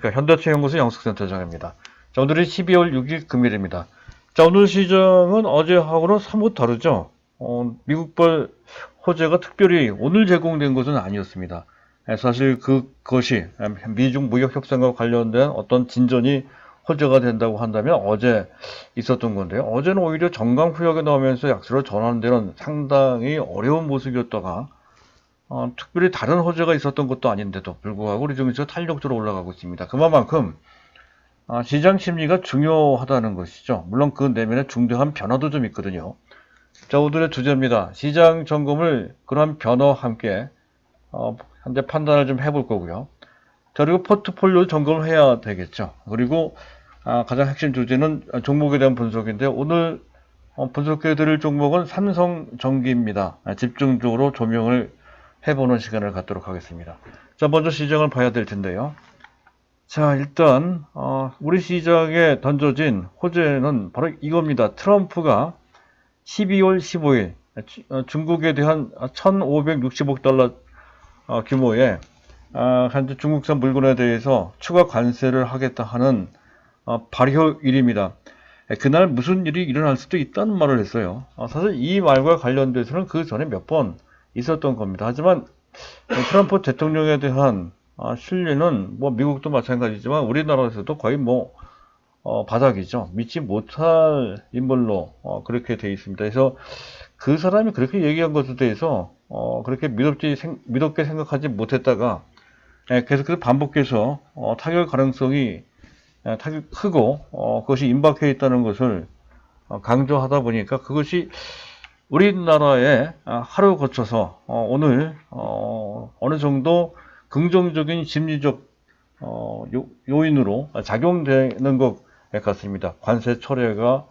안녕하십니까. 현대체연구소 영숙센터장입니다. 자, 오늘이 12월 6일 금요일입니다. 자, 오늘 시장은 어제하고는 사뭇 다르죠. 어, 미국발 호재가 특별히 오늘 제공된 것은 아니었습니다. 에, 사실 그, 그것이 미중 무역 협상과 관련된 어떤 진전이 호재가 된다고 한다면 어제 있었던 건데요. 어제는 오히려 정강 후역에 나오면서 약세로 전환되는 상당히 어려운 모습이었다가 어, 특별히 다른 호재가 있었던 것도 아닌데도 불구하고 우리 증시가 탄력적으로 올라가고 있습니다. 그만큼 아, 시장 심리가 중요하다는 것이죠. 물론 그 내면에 중대한 변화도 좀 있거든요. 자, 오늘의 주제입니다. 시장 점검을 그런 변화와 함께 어, 현재 판단을 좀 해볼 거고요. 자, 그리고 포트폴리오 점검을 해야 되겠죠. 그리고 아, 가장 핵심 주제는 종목에 대한 분석인데 오늘 어, 분석해 드릴 종목은 삼성전기입니다. 아, 집중적으로 조명을 해보는 시간을 갖도록 하겠습니다. 자, 먼저 시장을 봐야 될 텐데요. 자, 일단 어, 우리 시장에 던져진 호재는 바로 이겁니다. 트럼프가 12월 15일 어, 중국에 대한 1,560억 달러 어, 규모의 아, 현재 중국산 물건에 대해서 추가 관세를 하겠다 하는 어, 발효일입니다. 에, 그날 무슨 일이 일어날 수도 있다는 말을 했어요. 어, 사실 이 말과 관련돼서는 그 전에 몇번 있었던 겁니다. 하지만 트럼프 대통령에 대한 아, 신뢰는 뭐 미국도 마찬가지지만 우리나라에서도 거의 뭐 어, 바닥이죠. 믿지 못할 인물로 어, 그렇게 돼 있습니다. 그래서 그 사람이 그렇게 얘기한 것에 대해서 어, 그렇게 믿었지 생, 믿었게 생각하지 못했다가 예, 계속해서 반복해서 어, 타격 가능성이 예, 타격 크고 어, 그것이 임박해 있다는 것을 어, 강조하다 보니까 그것이 우리나라에 아, 하루 거쳐서 어, 오늘 어, 어느 정도 긍정적인 심리적 어, 요, 요인으로 작용되는 것 같습니다. 관세 철회가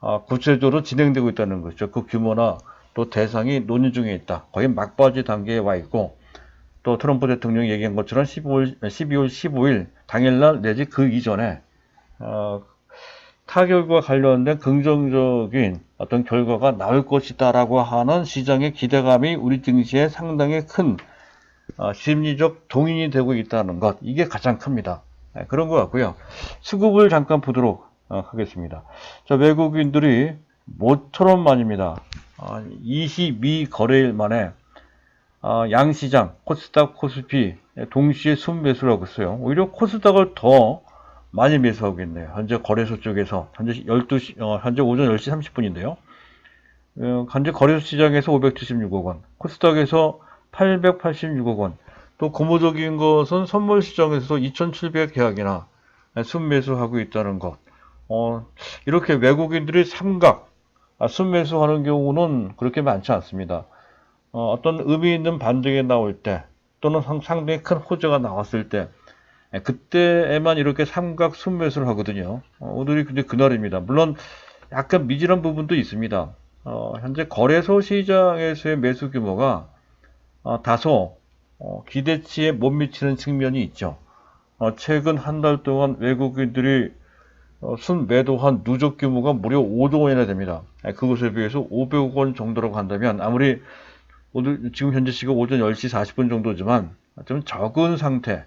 아, 구체적으로 진행되고 있다는 것이죠. 그 규모나 또 대상이 논의 중에 있다. 거의 막바지 단계에 와 있고 또 트럼프 대통령이 얘기한 것처럼 15일, 12월 15일 당일날 내지 그 이전에 어, 타결과 관련된 긍정적인 어떤 결과가 나올 것이다라고 하는 시장의 기대감이 우리 증시에 상당히 큰 어, 심리적 동인이 되고 있다는 것 이게 가장 큽니다. 네, 그런 것 같고요. 수급을 잠깐 보도록 어, 하겠습니다. 자, 외국인들이 모처럼 만입니다. 어, 22 거래일 만에 어, 양시장, 코스닥, 코스피 동시에 순매수를 하고 있어요. 오히려 코스닥을 더 많이 매수하고 있네요. 현재 거래소 쪽에서 현재 12시, 어, 현재 오전 10시 30분인데요. 어, 현재 거래소 시장에서 576억 원, 코스닥에서 886억 원, 또 고무적인 것은 선물 시장에서 2,700 계약이나 순매수하고 있다는 것. 어, 이렇게 외국인들이 삼각 아, 순매수하는 경우는 그렇게 많지 않습니다. 어, 떤 의미 있는 반등이 나올 때 또는 상, 상당히 큰 호재가 나왔을 때 예, 그때에만 이렇게 삼각 순매수를 하거든요. 어, 오늘이 근데 그날입니다. 물론 약간 미진한 부분도 있습니다. 어, 현재 거래소 시장에서의 매수 규모가 어, 다소 어, 기대치에 못 미치는 측면이 있죠. 어, 최근 한 달 동안 외국인들이 어, 순매도한 누적 규모가 무려 5조 원이나 됩니다. 예, 그것에 비해서 500억 원 정도라고 한다면 아무리 오늘 지금 현재 시각 오전 10시 40분 정도지만 좀 적은 상태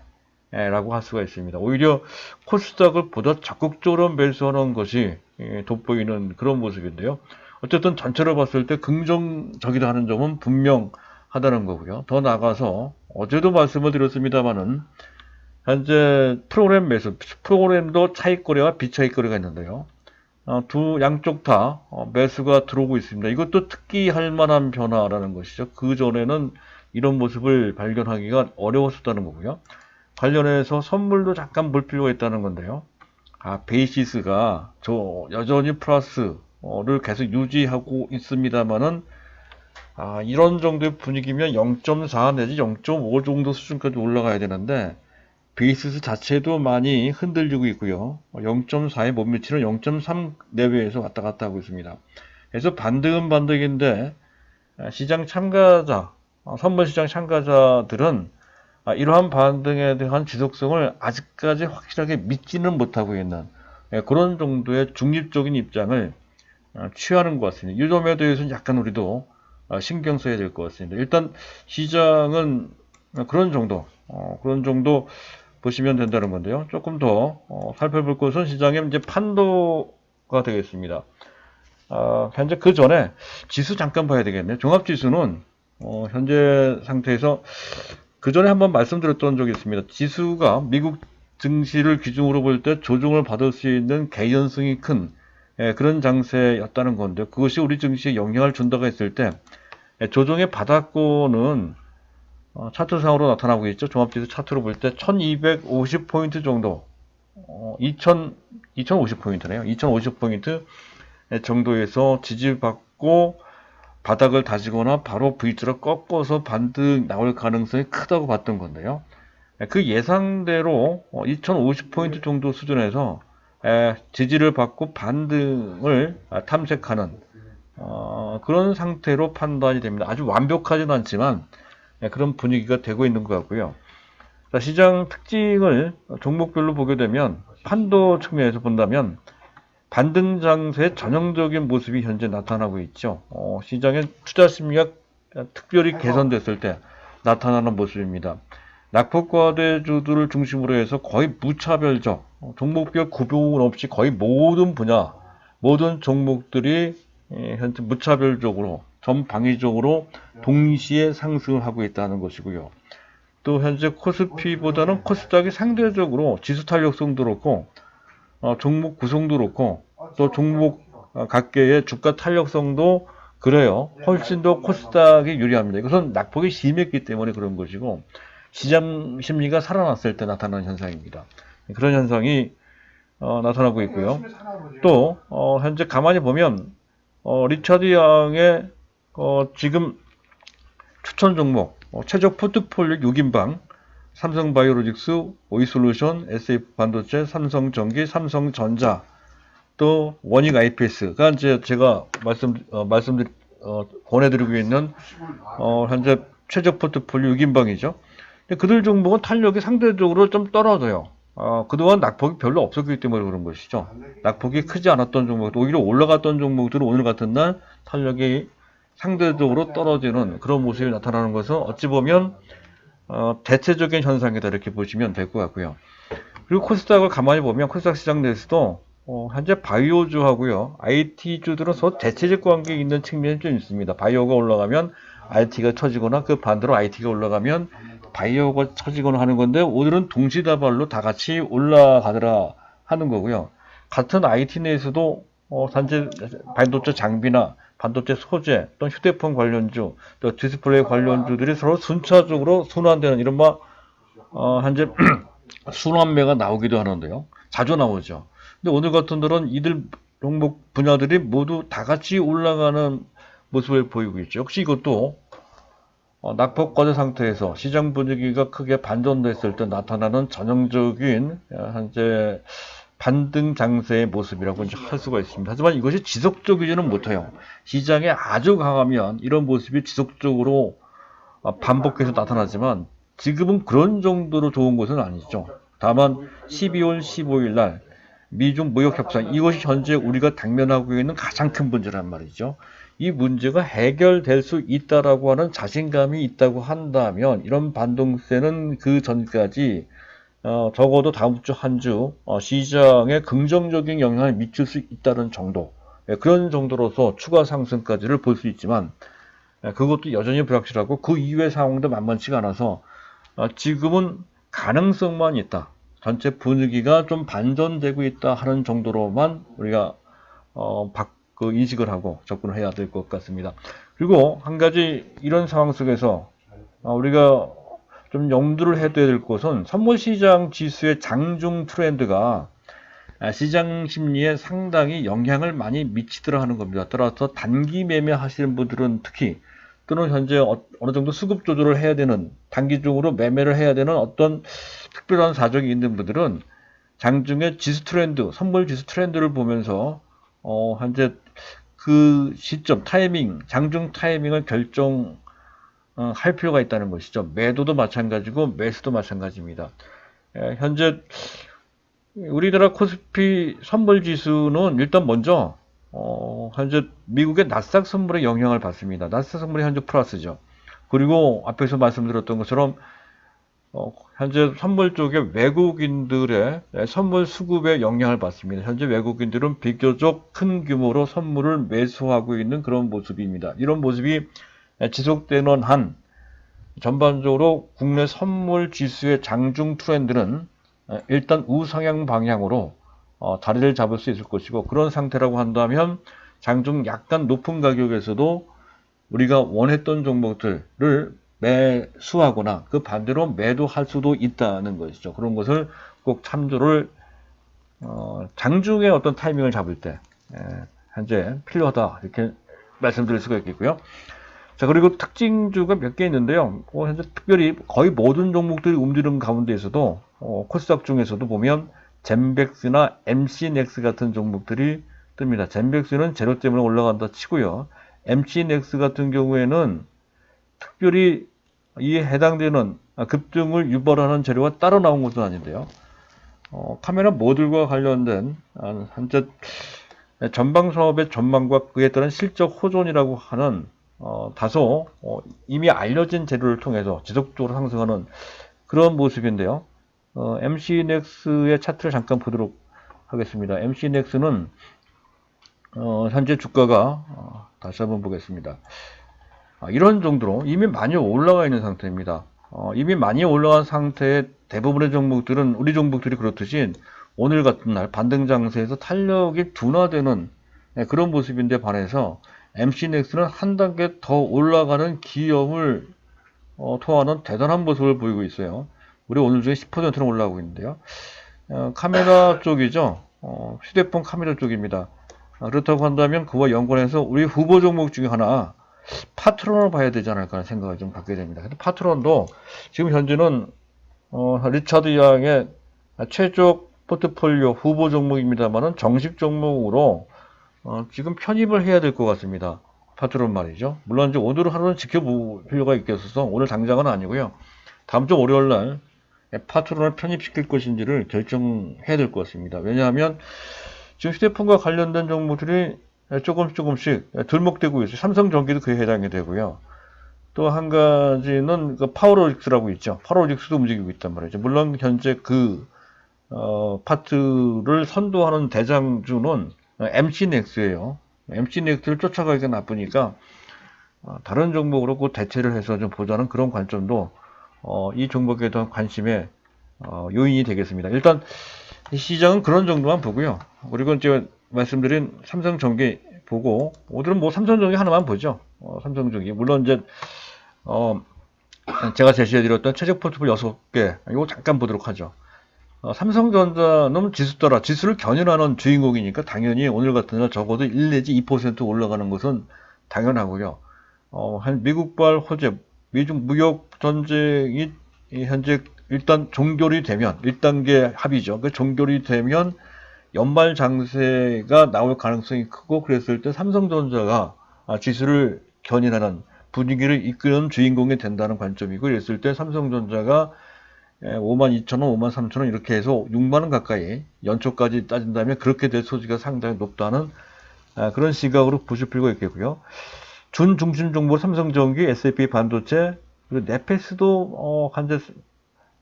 라고 할 수가 있습니다. 오히려 코스닥을 보다 적극적으로 매수하는 것이 예, 돋보이는 그런 모습인데요. 어쨌든 전체로 봤을 때 긍정적이다 하는 점은 분명하다는 거고요. 더 나아가서 어제도 말씀을 드렸습니다만은 현재 프로그램 매수, 프로그램도 차익 거래와 비차익 거래가 있는데요. 어, 두 양쪽 다 어, 매수가 들어오고 있습니다. 이것도 특기할 만한 변화라는 것이죠. 그 전에는 이런 모습을 발견하기가 어려웠었다는 거고요. 관련해서 선물도 잠깐 볼 필요가 있다는 건데요. 아, 베이시스가 저 여전히 플러스를 계속 유지하고 있습니다만은 아, 이런 정도의 분위기면 0.4 내지 0.5 정도 수준까지 올라가야 되는데 베이시스 자체도 많이 흔들리고 있고요. 0.4에 못 미치는 0.3 내외에서 왔다 갔다 하고 있습니다. 그래서 반등은 반등인데 시장 참가자, 선물 시장 참가자들은 이러한 반등에 대한 지속성을 아직까지 확실하게 믿지는 못하고 있는 그런 정도의 중립적인 입장을 취하는 것 같습니다. 이 점에 대해서는 약간 우리도 신경 써야 될 것 같습니다. 일단 시장은 그런 정도, 어, 그런 정도 보시면 된다는 건데요. 조금 더 어, 살펴볼 것은 시장의 이제 판도가 되겠습니다. 아, 현재 그 전에 지수 잠깐 봐야 되겠네요. 종합지수는 어, 현재 상태에서 그 전에 한번 말씀드렸던 적이 있습니다. 지수가 미국 증시를 기준으로 볼 때 조정을 받을 수 있는 개연성이 큰 예, 그런 장세였다는 건데 그것이 우리 증시에 영향을 준다고 했을 때 예, 조정의 바닥권은 어, 차트상으로 나타나고 있죠. 종합지수 차트로 볼 때 1250포인트 정도 어, 2000, 2050포인트네요. 2050포인트 정도에서 지지받고 바닥을 다지거나 바로 V자로 꺾어서 반등 나올 가능성이 크다고 봤던 건데요. 그 예상대로 2050포인트 정도 수준에서 에, 지지를 받고 반등을 아, 탐색하는 어, 그런 상태로 판단이 됩니다. 아주 완벽하지는 않지만 예, 그런 분위기가 되고 있는 것 같고요. 자, 시장 특징을 종목별로 보게 되면 판도 측면에서 본다면 반등 장세의 전형적인 모습이 현재 나타나고 있죠. 어, 시장의 투자 심리가 특별히 개선됐을 때 나타나는 모습입니다. 낙폭과대주들을 중심으로 해서 거의 무차별적 어, 종목별 구분 없이 거의 모든 분야 모든 종목들이 예, 현재 무차별적으로 전방위적으로 동시에 상승을 하고 있다는 것이고요. 또 현재 코스피보다는 코스닥이 상대적으로 지수 탄력성도 그렇고 어, 종목 구성도 그렇고 또 종목 어, 각계의 주가 탄력성도 그래요. 훨씬 더 코스닥이 유리합니다. 이것은 낙폭이 심했기 때문에 그런 것이고 시장 심리가 살아났을 때 나타나는 현상입니다. 그런 현상이 어, 나타나고 있고요. 또 어, 현재 가만히 보면 어, 리차드 양의 어, 지금 추천 종목 어, 최적 포트폴리오 6인방 삼성바이오로직스, 오이솔루션, SF 반도체, 삼성전기, 삼성전자, 또 원익 IPS가 이제 제가 말씀 어, 말씀드 어, 권해드리고 있는 어, 현재 최적 포트폴리오 6인방이죠. 근데 그들 종목은 탄력이 상대적으로 좀 떨어져요. 어, 그동안 낙폭이 별로 없었기 때문에 그런 것이죠. 낙폭이 크지 않았던 종목, 오히려 올라갔던 종목들은 오늘 같은 날 탄력이 상대적으로 떨어지는 그런 모습이 나타나는 것은 어찌 보면 어, 대체적인 현상이다 이렇게 보시면 될 것 같고요. 그리고 코스닥을 가만히 보면 코스닥 시장 내에서도 어, 현재 바이오주하고요, IT주들은 서로 대체적 관계에 있는 측면이 좀 있습니다. 바이오가 올라가면 IT가 처지거나 그 반대로 IT가 올라가면 바이오가 처지거나 하는 건데 오늘은 동시다발로 다 같이 올라가더라 하는 거고요. 같은 IT 내에서도 어, 단지 반도체 장비나 반도체 소재, 또 휴대폰 관련주, 또 디스플레이 관련주들이 서로 순차적으로 순환되는 이른바 어, 현재 순환매가 나오기도 하는데요. 자주 나오죠. 근데 오늘 같은 날은 이들 종목 분야들이 모두 다 같이 올라가는 모습을 보이고 있죠. 역시 이것도 어, 낙폭 과대 상태에서 시장 분위기가 크게 반전됐을 때 나타나는 전형적인 어, 현재 반등 장세의 모습이라고 이제 할 수가 있습니다. 하지만 이것이 지속적이지는 못해요. 시장에 아주 강하면 이런 모습이 지속적으로 어, 반복해서 나타나지만 지금은 그런 정도로 좋은 것은 아니죠. 다만 12월 15일 날 미중 무역 협상 이것이 현재 우리가 당면하고 있는 가장 큰 문제란 말이죠. 이 문제가 해결될 수 있다라고 하는 자신감이 있다고 한다면 이런 반동세는 그 전까지 어, 적어도 다음 주 한주 어, 시장에 긍정적인 영향을 미칠 수 있다는 정도 예, 그런 정도로서 추가 상승까지를 볼 수 있지만 예, 그것도 여전히 불확실하고 그 이후의 상황도 만만치가 않아서 어, 지금은 가능성만 있다. 전체 분위기가 좀 반전되고 있다 하는 정도로만 우리가 어, 바, 그 인식을 하고 접근을 해야 될 것 같습니다. 그리고 한 가지 이런 상황 속에서 어, 우리가 좀 염두를 해둬야 될 것은 선물 시장 지수의 장중 트렌드가 아, 시장 심리에 상당히 영향을 많이 미치더라 하는 겁니다. 따라서 단기 매매 하시는 분들은 특히 또는 현재 어, 어느 정도 수급 조절을 해야 되는 단기적으로 매매를 해야 되는 어떤 특별한 사정이 있는 분들은 장중의 지수 트렌드, 선물 지수 트렌드를 보면서 어, 현재 그 시점, 타이밍, 장중 타이밍을 결정 어, 할 필요가 있다는 것이죠. 매도도 마찬가지고 매수도 마찬가지입니다. 예, 현재 우리나라 코스피 선물 지수는 일단 먼저 어, 현재 미국의 나스닥 선물의 영향을 받습니다. 나스닥 선물이 현재 플러스죠. 그리고 앞에서 말씀드렸던 것처럼 어, 현재 선물 쪽에 외국인들의 선물 수급에 영향을 받습니다. 현재 외국인들은 비교적 큰 규모로 선물을 매수하고 있는 그런 모습입니다. 이런 모습이 지속되는 한 전반적으로 국내 선물 지수의 장중 트렌드는 일단 우상향 방향으로 어, 다리를 잡을 수 있을 것이고 그런 상태라고 한다면 장중 약간 높은 가격에서도 우리가 원했던 종목들을 매수하거나 그 반대로 매도할 수도 있다는 것이죠. 그런 것을 꼭 참조를 어, 장중에 어떤 타이밍을 잡을 때 에, 현재 필요하다 이렇게 말씀드릴 수가 있겠고요. 자 그리고 특징주가 몇 개 있는데요. 어, 현재 특별히 거의 모든 종목들이 움직이는 가운데에서도 어, 코스닥 중에서도 보면 젠백스나 MC넥스 같은 종목들이 뜹니다. 젠백스는 제로 때문에 올라간다 치고요. MC넥스 같은 경우에는 특별히 이에 해당되는 급등을 유발하는 재료가 따로 나온 것은 아닌데요. 어, 카메라 모듈과 관련된 아, 현재 전방 사업의 전망과 그에 따른 실적 호전이라고 하는 어, 다소 어, 이미 알려진 재료를 통해서 지속적으로 상승하는 그런 모습인데요. 어, MC넥스의 차트를 잠깐 보도록 하겠습니다. MC넥스는 어, 현재 주가가 어, 다시 한번 보겠습니다. 아, 이런 정도로 이미 많이 올라가 있는 상태입니다. 어, 이미 많이 올라간 상태의 대부분의 종목들은 우리 종목들이 그렇듯이 오늘 같은 날 반등 장세에서 탄력이 둔화되는 네, 그런 모습인데 반해서 MC넥스는 한 단계 더 올라가는 기염을 어, 토하는 대단한 모습을 보이고 있어요. 우리 오늘 중에 10%는 올라가고 있는데요. 어, 카메라 쪽이죠. 어, 휴대폰 카메라 쪽입니다. 아, 그렇다고 한다면 그와 연관해서 우리 후보 종목 중에 하나 파트론을 봐야 되지 않을까 하는 생각을 좀 갖게 됩니다. 근데 파트론도 지금 현재는 어, 리차드 양의 최적 포트폴리오 후보 종목입니다만은 정식 종목으로 어, 지금 편입을 해야 될 것 같습니다. 파트론 말이죠. 물론 이제 오늘 하루는 지켜볼 필요가 있겠어서 오늘 당장은 아니고요. 다음 주 월요일 날 파트론을 편입시킬 것인지를 결정해야 될 것 같습니다. 왜냐하면 지금 휴대폰과 관련된 종목들이 조금씩 조금씩 들먹되고 있어요. 삼성전기도 그에 해당이 되고요. 또 한 가지는 그 파워로직스라고 있죠. 파워로직스도 움직이고 있단 말이죠. 물론 현재 그 어, 파트를 선도하는 대장주는 MC넥스예요. MC넥스를 쫓아가기가 나쁘니까 어, 다른 종목으로 그 대체를 해서 좀 보자는 그런 관점도 어, 이 종목에 대한 관심의 어, 요인이 되겠습니다. 일단 시장은 그런 정도만 보고요. 그리고 이제 말씀드린 삼성전기 보고 오늘은 뭐 삼성전기 하나만 보죠. 어, 삼성전기 물론 이제 어, 제가 제시해드렸던 최적 포트폴 6개 이거 잠깐 보도록 하죠. 어, 삼성전자는 지수 따라 지수를 견인하는 주인공이니까 당연히 오늘 같은 날 적어도 1 내지 2% 올라가는 것은 당연하고요. 어, 한 미국발 호재, 미중 무역 전쟁이 현재 일단 종결이 되면 1단계 합의죠. 그 종결이 되면 연말 장세가 나올 가능성이 크고 그랬을 때 삼성전자가 아, 지수를 견인하는 분위기를 이끄는 주인공이 된다는 관점이고 그랬을 때 삼성전자가 5만 2천 원, 5만 3천 원 이렇게 해서 6만 원 가까이 연초까지 따진다면 그렇게 될 소지가 상당히 높다는 아, 그런 시각으로 보실 필요가 있겠고요. 준중심 정보 삼성전기, SAP 반도체, 그리고 네페스도 어, 현재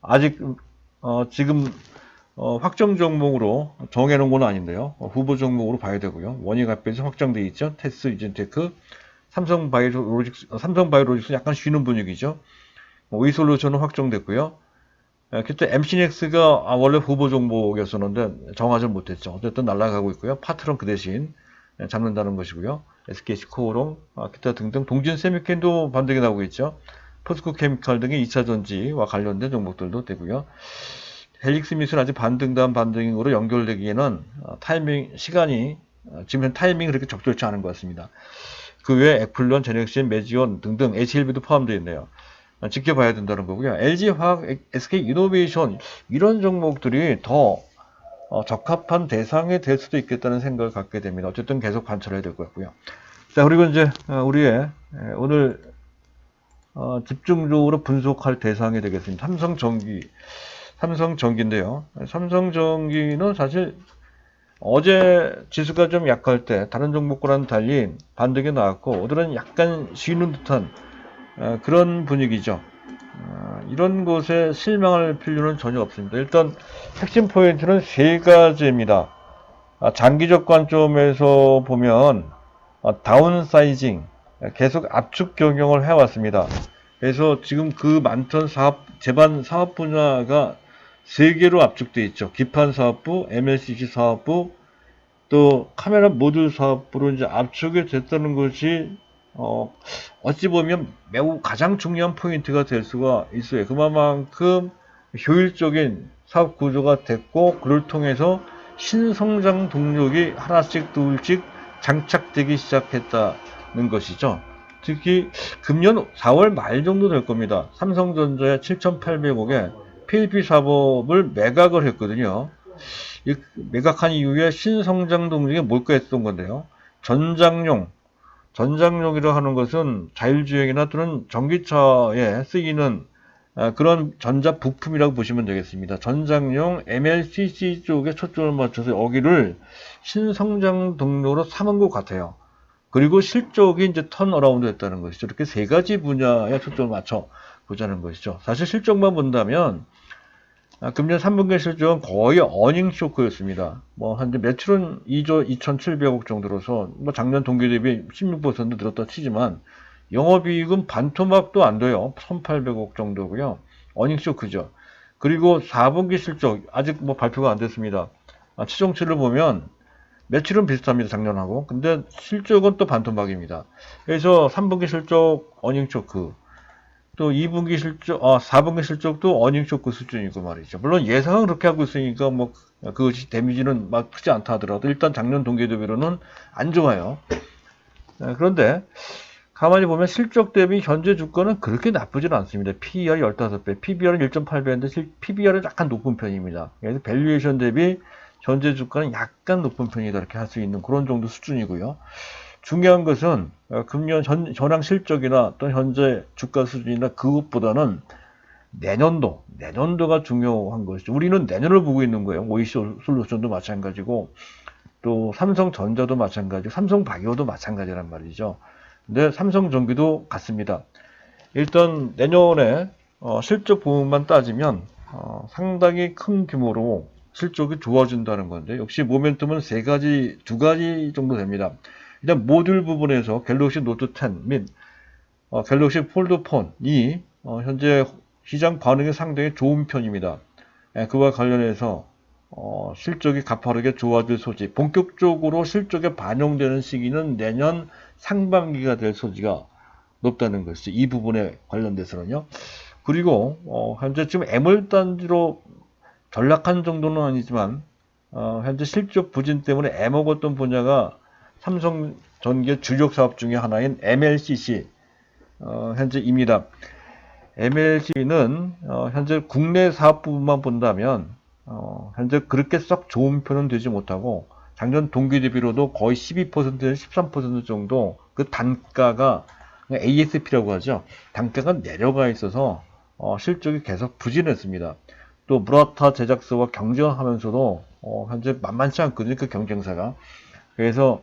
아직 어, 지금 어, 확정 종목으로 정해놓은 건 아닌데요. 어, 후보 종목으로 봐야 되고요. 앞에서 확정돼 있죠. 테스, 이젠테크, 삼성 바이오로직스, 어, 삼성 바이오로직스 약간 쉬는 분위기죠. 위솔루션은 확정됐고요. 그때 MC넥스가 아, 원래 후보 종목이었었는데 정하지 못했죠. 어쨌든 날아가고 있고요. 파트론 그 대신 잡는다는 것이고요. SKC 코오롱, 아, 기타 등등 동진 세미캔도 반등이 나오고 있죠. 포스코 케미칼 등의 2차 전지와 관련된 종목들도 되고요. 헬릭스 미술 아직 반등 다음 반등으로 연결되기에는 어, 타이밍 시간이 어, 지금 타이밍이 그렇게 적절치 않은 것 같습니다. 그 외에 액플론, 제넥신, 메지온 등등 HLB도 포함되어 있네요. 어, 지켜봐야 된다는 거고요. LG화학, SK 이노베이션 이런 종목들이 더 적합한 대상이 될 수도 있겠다는 생각을 갖게 됩니다. 어쨌든 계속 관찰해야 될 것 같고요. 자 그리고 이제 우리의 오늘 집중적으로 분석할 대상이 되겠습니다. 삼성전기 삼성전기인데요. 삼성전기는 사실 어제 지수가 좀 약할 때 다른 종목과는 달리 반등이 나왔고 오늘은 약간 쉬는 듯한 어, 그런 분위기죠. 어, 이런 것에 실망할 필요는 전혀 없습니다. 일단 핵심 포인트는 세 가지입니다. 아, 장기적 관점에서 보면 아, 다운사이징, 계속 압축 경영을 해왔습니다. 그래서 지금 그 많던 사업, 제반 사업 분야가 세 개로 압축되어 있죠. 기판 사업부, MLCC 사업부, 또 카메라 모듈 사업부로 이제 압축이 됐다는 것이 어, 어찌 보면 매우 가장 중요한 포인트가 될 수가 있어요. 그만큼 효율적인 사업 구조가 됐고, 그를 통해서 신성장 동력이 하나씩 둘씩 장착되기 시작했다는 것이죠. 특히 금년 4월 말 정도 될 겁니다. 삼성전자의 7,800억에 PLP 사업을 매각을 했거든요. 이 매각한 이후에 신성장 동력이 뭘까 했던 건데요. 전장용, 전장용이라 하는 것은 자율주행이나 또는 전기차에 쓰이는 아, 그런 전자 부품이라고 보시면 되겠습니다. 전장용 MLCC 쪽에 초점을 맞춰서 여기를 신성장 동력으로 삼은 것 같아요. 그리고 실적이 이제 턴어라운드 했다는 것이죠. 이렇게 세 가지 분야에 초점을 맞춰 보자는 것이죠. 사실 실적만 본다면 아, 금년 3분기 실적은 거의 어닝 쇼크였습니다. 뭐, 현재 매출은 2조 2,700억 정도로서, 뭐, 작년 동기 대비 16% 늘었다 치지만, 영업이익은 반토막도 안 돼요. 1,800억 정도고요. 어닝 쇼크죠. 그리고 4분기 실적, 아직 뭐 발표가 안 됐습니다. 아, 추정치를 보면, 매출은 비슷합니다. 작년하고. 근데 실적은 또 반토막입니다. 그래서 3분기 실적 어닝 쇼크, 또 2분기 실적, 아, 4분기 실적도 어닝 쇼크 수준이고 말이죠. 물론 예상은 그렇게 하고 있으니까 뭐 그것이 데미지는 막 크지 않다 하더라도 일단 작년 동기 대비로는 안 좋아요. 네, 그런데 가만히 보면 실적 대비 현재 주가는 그렇게 나쁘지는 않습니다. PER이 15배, PBR은 1.8배인데 PBR은 약간 높은 편입니다. 그래서 밸류에이션 대비 현재 주가는 약간 높은 편이다 이렇게 할 수 있는 그런 정도 수준이고요. 중요한 것은 어, 금년 전, 전황 실적이나 또 현재 주가 수준이나 그것보다는 내년도, 내년도가 중요한 것이죠. 우리는 내년을 보고 있는 거예요. 오이시 솔루션도 마찬가지고 또 삼성전자도 마찬가지고 삼성바이오도 마찬가지란 말이죠. 근데 삼성전기도 같습니다. 일단 내년에 어, 실적 부분만 따지면 어, 상당히 큰 규모로 실적이 좋아진다는 건데 역시 모멘텀은 세 가지, 두 가지 정도 됩니다. 일단 모듈 부분에서 갤럭시 노트 10 및 어, 갤럭시 폴드 폰이 어, 현재 시장 반응이 상당히 좋은 편입니다. 예, 그와 관련해서 어, 실적이 가파르게 좋아질 소지, 본격적으로 실적에 반영되는 시기는 내년 상반기가 될 소지가 높다는 것이죠. 이 부분에 관련돼서는요. 그리고 어, 현재 지금 애물단지로 전락한 정도는 아니지만 어, 현재 실적 부진 때문에 애먹었던 분야가 삼성전기의 주력 사업 중에 하나인 MLCC 어, 현재입니다. MLC는 어, 현재 국내 사업 부분만 본다면 어, 현재 그렇게 썩 좋은 편은 되지 못하고 작년 동기 대비로도 거의 12%에서 13% 정도 그 단가가 ASP라고 하죠. 단가가 내려가 있어서 어, 실적이 계속 부진했습니다. 또 무라타 제작사와 경쟁하면서도 어, 현재 만만치 않거든요. 그 경쟁사가. 그래서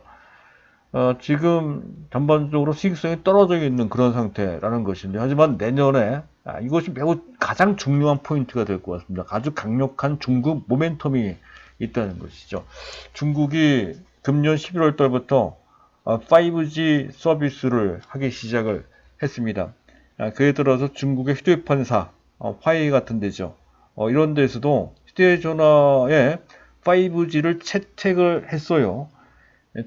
어, 지금 전반적으로 수익성이 떨어져 있는 그런 상태라는 것인데 하지만 내년에 아, 이것이 매우 가장 중요한 포인트가 될 것 같습니다. 아주 강력한 중국 모멘텀이 있다는 것이죠. 중국이 금년 11월 달부터 5G 서비스를 하기 시작을 했습니다. 아, 그에 따라서 중국의 휴대폰사 어, 화웨이 같은 데죠. 어, 이런 데서도 휴대전화에 5G를 채택을 했어요.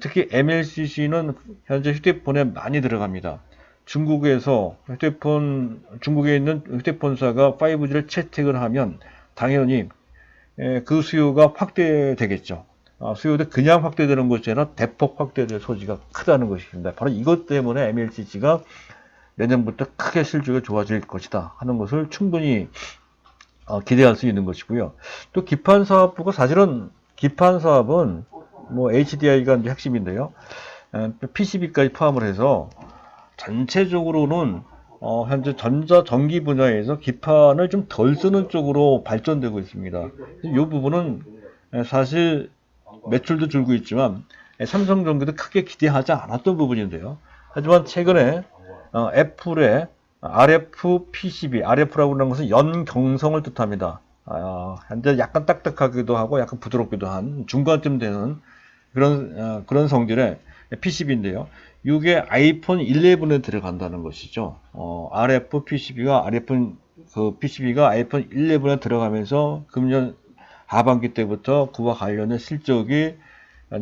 특히 MLCC는 현재 휴대폰에 많이 들어갑니다. 중국에서 휴대폰, 중국에 있는 휴대폰사가 5G를 채택을 하면 당연히 그 수요가 확대되겠죠. 아, 수요도 그냥 확대되는 것이 아니라 대폭 확대될 소지가 크다는 것입니다. 바로 이것 때문에 MLCC가 내년부터 크게 실적이 좋아질 것이다 하는 것을 충분히 어, 기대할 수 있는 것이고요. 또 기판 사업부가 사실은 기판 사업은 뭐 HDI가 이제 핵심인데요. PCB까지 포함을 해서 전체적으로는 어, 현재 전자 전기 분야에서 기판을 좀 덜 쓰는 쪽으로 발전되고 있습니다. 이 부분은 사실 매출도 줄고 있지만 삼성전기도 크게 기대하지 않았던 부분인데요. 하지만 최근에 어, 애플의 RFP12, RF라고 하는 것은 연경성을 뜻합니다. 아, 현재 약간 딱딱하기도 하고 약간 부드럽기도 한 중간쯤 되는 그런 어, 그런 성질의 PCB인데요. 이게 아이폰 11에 들어간다는 것이죠. 어, RF PCB가 RF 그 PCB가 아이폰 11에 들어가면서 금년 하반기 때부터 그와 관련된 실적이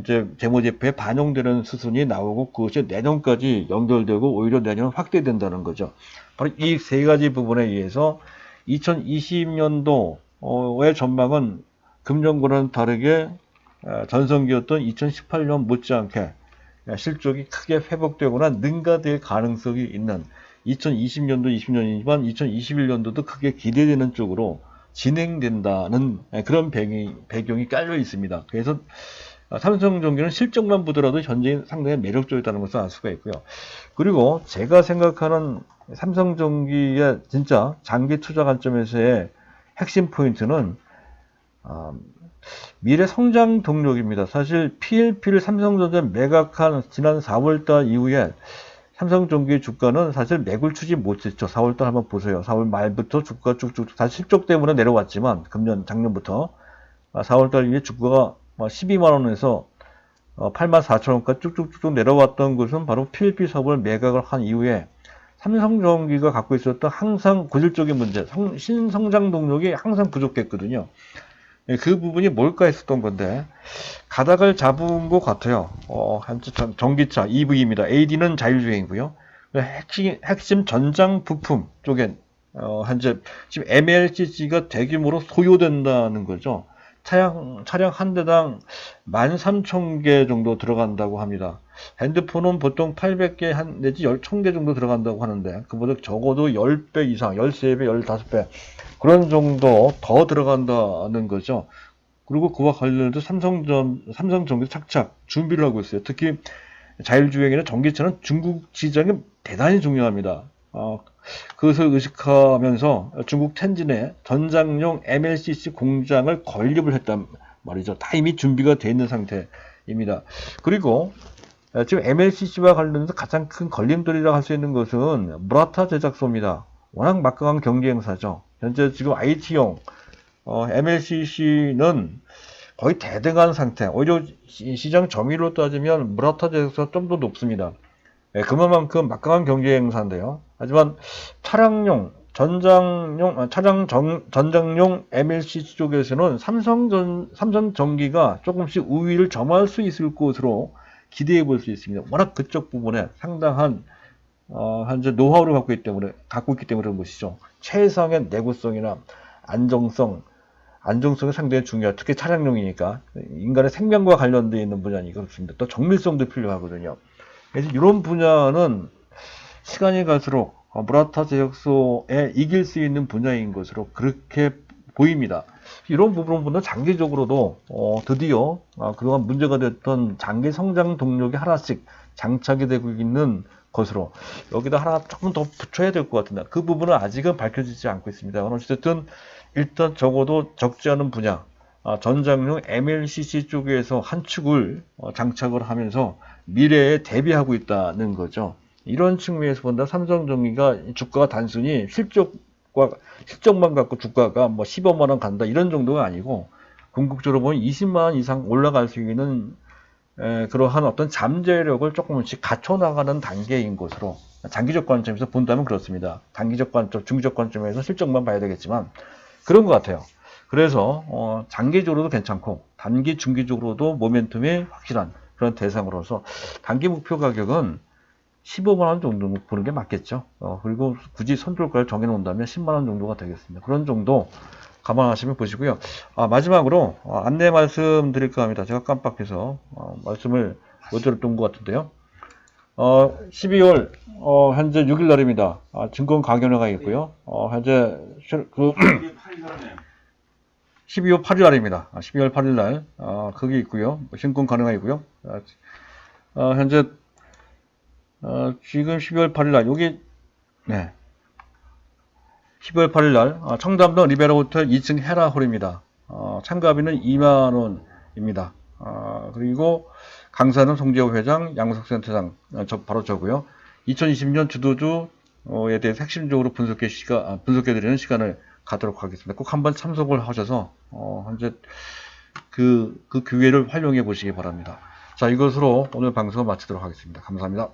이제 재무제표에 반영되는 수순이 나오고 그것이 내년까지 연결되고 오히려 내년 확대된다는 거죠. 바로 이 세 가지 부분에 의해서 2020년도의 전망은 금년과는 다르게 어, 전성기였던 2018년 못지않게 실적이 크게 회복되거나 능가될 가능성이 있는 2020년도 20년이지만 2021년도도 크게 기대되는 쪽으로 진행된다는 그런 배경이, 깔려 있습니다. 그래서 삼성전기는 실적만 보더라도 현재 상당히 매력적이다는 것을 알 수가 있고요. 그리고 제가 생각하는 삼성전기의 진짜 장기 투자 관점에서의 핵심 포인트는 아, 미래 성장 동력입니다. 사실 PLP를 삼성전자 매각한 지난 4월달 이후에 삼성전기 주가는 사실 매굴 추진 못했죠. 4월달 한번 보세요. 4월 말부터 주가 쭉쭉 다 실적 때문에 내려왔지만 금년 작년부터 4월달 이후에 주가가 12만 원에서 8만 4천 원까지 쭉쭉쭉 내려왔던 것은 바로 PLP 사업을 매각을 한 이후에 삼성전기가 갖고 있었던 항상 고질적인 문제, 신성장 동력이 항상 부족했거든요. 예, 그 부분이 뭘까 했었던 건데 가닥을 잡은 것 같아요. 어, 전기차 EV입니다. AD는 자율주행이고요. 핵심, 핵심 전장 부품 쪽엔 어, 현재 지금 MLCC가 대규모로 소요된다는 거죠. 차량, 차량 한 대당 13,000개 정도 들어간다고 합니다. 핸드폰은 보통 800개 한, 내지 10,000개 정도 들어간다고 하는데, 그보다 적어도 10배 이상, 13배, 15배, 그런 정도 더 들어간다는 거죠. 그리고 그와 관련해서 삼성전, 삼성전기 착착 준비를 하고 있어요. 특히 자율주행이나 전기차는 중국 시장이 대단히 중요합니다. 어, 그것을 의식하면서 중국 텐진에 전장용 MLCC 공장을 건립을 했단 말이죠. 다 이미 준비가 되어 있는 상태입니다. 그리고 지금 MLCC와 관련해서 가장 큰 걸림돌이라고 할 수 있는 것은 무라타 제작소입니다. 워낙 막강한 경기 행사죠. 현재 지금 IT용 어, MLCC는 거의 대등한 상태. 오히려 시장 점유율로 따지면 무라타 제작소가 좀 더 높습니다. 예, 그만큼 막강한 경기 행사인데요. 하지만 차량용, 전장용, 아, 차량 전, 전장용 MLCC 쪽에서는 삼성전, 삼성전기가 조금씩 우위를 점할 수 있을 것으로 기대해 볼 수 있습니다. 워낙 그쪽 부분에 상당한 어, 현재 노하우를 갖고 있기 때문에 갖고 있기 때문에 그런 것이죠. 최상의 내구성이나 안정성, 안정성이 상당히 중요해요. 특히 차량용이니까 인간의 생명과 관련되어 있는 분야니 그렇습니다. 또 정밀성도 필요하거든요. 그래서 이런 분야는 시간이 갈수록 어, 무라타 제약소에 이길 수 있는 분야인 것으로 그렇게 보입니다. 이런 부분은 장기적으로도 어, 드디어 어, 그동안 문제가 됐던 장기 성장 동력이 하나씩 장착이 되고 있는 것으로 여기다 하나 조금 더 붙여야 될 것 같은데 그 부분은 아직은 밝혀지지 않고 있습니다. 어쨌든 일단 적어도 적지 않은 분야 아, 전장용 MLCC 쪽에서 한 축을 어, 장착을 하면서 미래에 대비하고 있다는 거죠. 이런 측면에서 본다 삼성전기가 주가가 단순히 실적 과 실적만 갖고 주가가 뭐 15만 원 간다 이런 정도가 아니고 궁극적으로 보면 20만 원 이상 올라갈 수 있는 에, 그러한 어떤 잠재력을 조금씩 갖춰 나가는 단계인 것으로 장기적 관점에서 본다면 그렇습니다. 단기적 관점, 중기적 관점에서 실적만 봐야 되겠지만 그런 것 같아요. 그래서 어, 장기적으로도 괜찮고 단기, 중기적으로도 모멘텀이 확실한 그런 대상으로서 단기 목표 가격은 15만 원 정도 보는 게 맞겠죠. 어, 그리고 굳이 선별가를 정해놓는다면 10만 원 정도가 되겠습니다. 그런 정도 감안하시면 보시고요. 아, 마지막으로 어, 안내 말씀 드릴까 합니다. 제가 깜빡해서 어, 말씀을 못 드렸던 것 같은데요. 어, 12월 어, 현재 6일 날입니다. 아, 증권 강연회가 있고요. 어, 현재 그 12월 8일 날입니다. 아, 12월 8일 날 어, 거기 있고요. 신권 가능하 있고요. 아, 어, 현재 어, 지금 12월 8일 날 여기 네 12월 8일 날 어, 청담동 리베라 호텔 2층 헤라홀입니다. 어, 참가비는 2만 원입니다. 어, 그리고 강사는 송재호 회장, 양석센터장 어, 저 바로 저고요. 2020년 주도주 에 대해 핵심적으로 분석해 시간, 아, 분석해 드리는 시간을 갖도록 하겠습니다. 꼭 한번 참석을 하셔서, 어, 현재 그, 그 기회를 활용해 보시기 바랍니다. 자, 이것으로 오늘 방송을 마치도록 하겠습니다. 감사합니다.